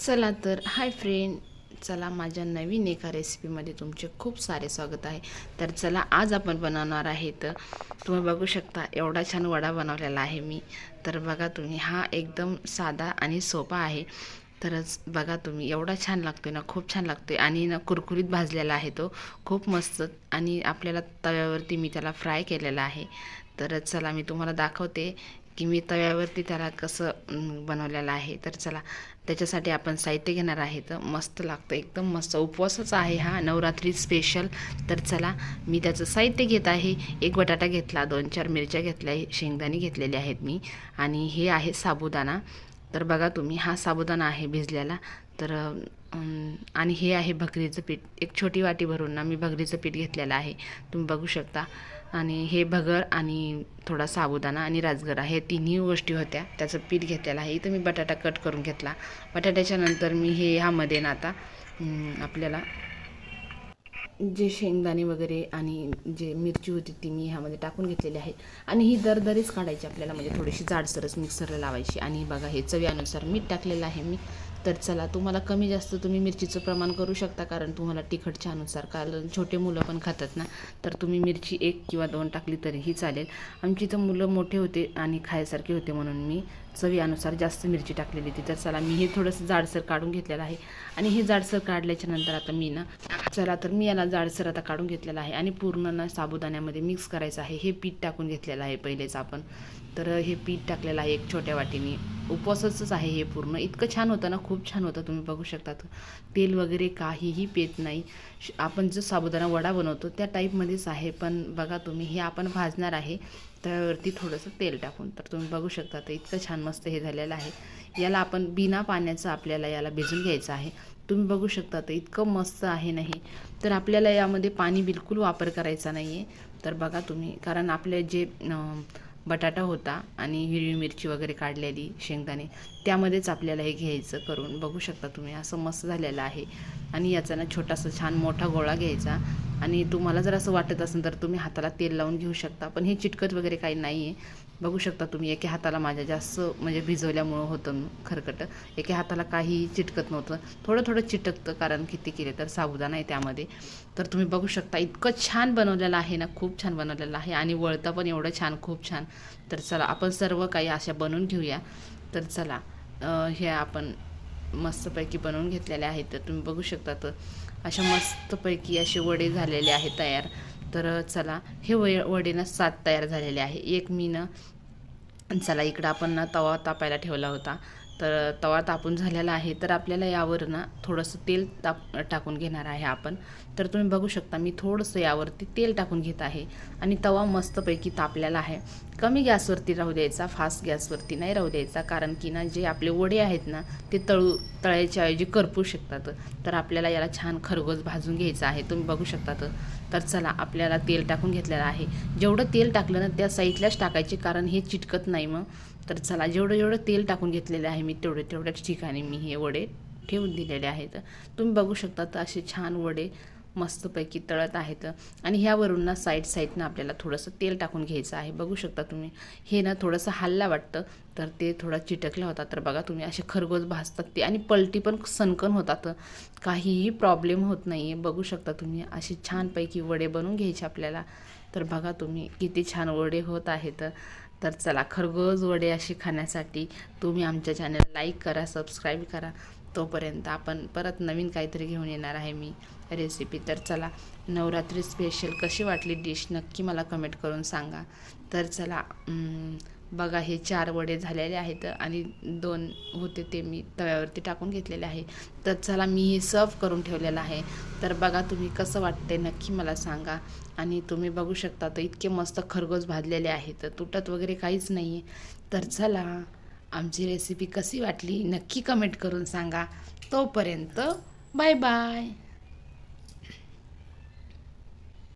चला तर hi friend चला माझ्या नवीन एका रेसिपीमध्ये तुमचे खूप सारे स्वागत आहे. तर चला आज आपण बनवणार आहे तर तुम्ही बघू शकता एवढा छान वडा बनवलेला आहे मी. तर बघा तुम्ही हा एकदम साधा आणि सोपा आहे. तरच बघा तुम्ही एवढा छान लागतो ना खूप छान लागतोय. आणि ना कुरकुरीत भाजलेला आहे तो खूप मस्त. आणि आपल्याला तव्यावरती मी त्याला फ्राय केलेला आहे. तर चला मी तुम्हाला दाखवते. की मी तव्यावरती त्याला कसं बनवलेलं आहे. तर चला त्याच्यासाठी आपण साहित्य घेणार आहे तर मस्त लागतं एकदम मस्त. उपवासच आहे हा नवरात्री स्पेशल तर चला मी त्याचं साहित्य घेत आहे. एक बटाटा घेतला दोन चार मिरच्या घेतल्या शेंगदाणे घेतलेले आहेत मी. आणि हे आहे साबुदाणा. तर बघा तुम्ही हा साबुदाणा आहे भिजलेला. तर आणि हे आहे भगरीचं पीठ. एक छोटी वाटी भरून ना मी भगरीचं पीठ घेतलेलं आहे. तुम्ही बघू शकता. आणि हे भगर आणि थोडा साबुदाणा आणि राजगरा हे तिन्ही गोष्टी होत्या. त्याचं पीठ घेतलेलं आहे. इथं मी बटाटा कट करून घेतला. बटाट्याच्या नंतर मी हे ह्यामध्ये ना आता आपल्याला जे शेंगदाणे वगैरे आणि जे मिरची होती ती मी ह्यामध्ये टाकून घेतलेली आहे. आणि ही दरदरीच काढायची आपल्याला. म्हणजे थोडीशी जाडसरच मिक्सरला लावायची. आणि बघा हे चवीनुसार मीठ टाकलेलं आहे मी. तर चला तुम्हाला कमी जास्त तुम्ही मिरचीचं प्रमाण करू शकता कारण तुम्हाला तिखटच्या अनुसार कारण छोटे मुलं पण खातात ना तर तुम्ही मिरची एक किंवा दोन टाकली तरीही चालेल. आमची इथं मुलं मोठे होते आणि खायसारखे होते म्हणून मी चवीनुसार जास्त मिरची टाकलेली होती. तर चला मी हे थोडंसं जाडसर काढून घेतलेलं आहे. आणि हे जाडसर काढल्याच्या नंतर आता मी ना चला तर मी याला जाडसर आता काढून घेतलेलं आहे. आणि पूर्ण ना साबुदाण्यामध्ये मिक्स करायचं आहे. हे पीठ टाकून घेतलेलं आहे पहिलेच आपण. तर हे पीठ टाकलेलं आहे एक छोट्या वाटीने. उपवासाचंच आहे हे पूर्ण. इतकं छान होतं ना खूप छान होतं तुम्ही बघू शकता तेल वगैरे काहीही पेत नाही. श- आपण जो साबुदाणा वडा बनवतो त्या टाईपमध्येच आहे. पण बघा तुम्ही हे आपण भाजणार आहे त्यावरती थोडंसं तेल टाकून. तर तुम्ही बघू शकता तर इतकं छान मस्त हे झालेलं आहे. याला आपण बिना पाण्याचं आपल्याला याला भिजून घ्यायचं आहे. तुम्ही बघू शकता तर इतकं मस्त आहे नाही तर आपल्याला यामध्ये पाणी बिलकुल वापर करायचा नाही आहे तर बघा तुम्ही कारण आपले जे बटाटा होता आणि हिरवी मिरची वगैरे काढलेली शेंगदाणे. त्यामध्येच आपल्याला हे घ्यायचं करून बघू शकता तुम्ही असं मस्त झालेलं आहे. आणि याचा ना छोटासा छान मोठा गोळा घ्यायचा. आणि तुम्हाला जर असं वाटत असेल तर तुम्ही हाताला तेल लावून घेऊ शकता. पण हे चिटकत वगैरे काही नाही आहे बघू शकता तुम्ही एका हाताला माझ्या जास्त म्हणजे भिजवल्यामुळं होतं खरकट. एका हाताला काहीही चिटकत नव्हतं. थोडं थोडं चिटकतं कारण किती केले तर साबुदाणा आहे त्यामध्ये. तर तुम्ही बघू शकता इतकं छान बनवलेलं आहे ना खूप छान बनवलेलं आहे आणि वळता पण एवढं छान खूप छान. तर चला आपण सर्व काही अशा बनवून घेऊया. तर चला हे आपण मस्तपैकी बनवून घेतलेले आहेत. तर तुम्ही बघू शकता तर अशा मस्तपैकी असे वडे झालेले आहेत तयार. तर चला हे व वडीनं सात तयार झालेले आहे. एक मीनं चला इकडं आपण तवा तापायला ठेवला होता. तर तवा तापून झालेला आहे. तर आपल्याला यावर ना थोडंसं तेल ताप टाकून घेणार आहे आपण. तर तुम्ही बघू शकता मी थोडंसं यावरती तेल टाकून घेत आहे. आणि तवा मस्तपैकी तापलेला आहे. कमी गॅसवरती राहू द्यायचा फास्ट गॅसवरती नाही राहू द्यायचा. कारण की ना जे आपले वडे आहेत ना ते तळू तळायच्या ऐवजी करपू शकतात. तर आपल्याला याला छान खरगोश भाजून घ्यायचं आहे. तुम्ही बघू शकतात. तर चला आपल्याला तेल टाकून घेतलेलं आहे. जेवढं तेल टाकलं ना त्या साईडलाच टाकायचे. कारण हे चिटकत नाही मग. तर चला जेवढं जेवढं तेल टाकून घेतलेलं आहे मी तेवढे तेवढ्याच ठिकाणी मी हे वडे ठेवून दिलेले आहेत. तुम्ही बघू शकता तर असे छान वडे मस्तपैकी तळत आहेत. आणि ह्यावरून ना साईड साईडनं आपल्याला थोडंसं तेल टाकून घ्यायचं आहे. बघू शकता तुम्ही. हे ना थोडंसं हल्ला वाटतं तर ते थोडा चिटकला होता तर बघा तुम्ही असे खरगोश भाजतात ते. आणि पलटी पण सनकन होतात. काहीही प्रॉब्लेम होत नाही आहे बघू शकता तुम्ही असे छानपैकी वडे बनवून घ्यायचे आपल्याला. तर बघा तुम्ही किती छान वडे होत आहेत. तर चला खरगोज वडे असे खाण्यासाठी तुम्ही आमच्या चॅनल लाईक करा सबस्क्राईब करा. तोपर्यंत आपण परत नवीन काहीतरी घेऊन येणार आहे मी रेसिपी तर चला नवरात्री स्पेशल कशी वाटली डिश नक्की मला कमेंट करून सांगा. तर चला बघा हे चार वडे झालेले आहेत आणि दोन होते ते मी तव्यावरती टाकून घेतलेले आहे. तर चला मी हे सर्व करून ठेवलेलं आहे. तर बघा तुम्ही कसं वाटते नक्की मला सांगा. आणि तुम्ही बघू शकता तर इतके मस्त खरगोश भाजलेले आहेत. तुटत वगैरे काहीच नाही आहे तर चला आमची रेसिपी कशी वाटली नक्की कमेंट करून सांगा. तोपर्यंत बाय बाय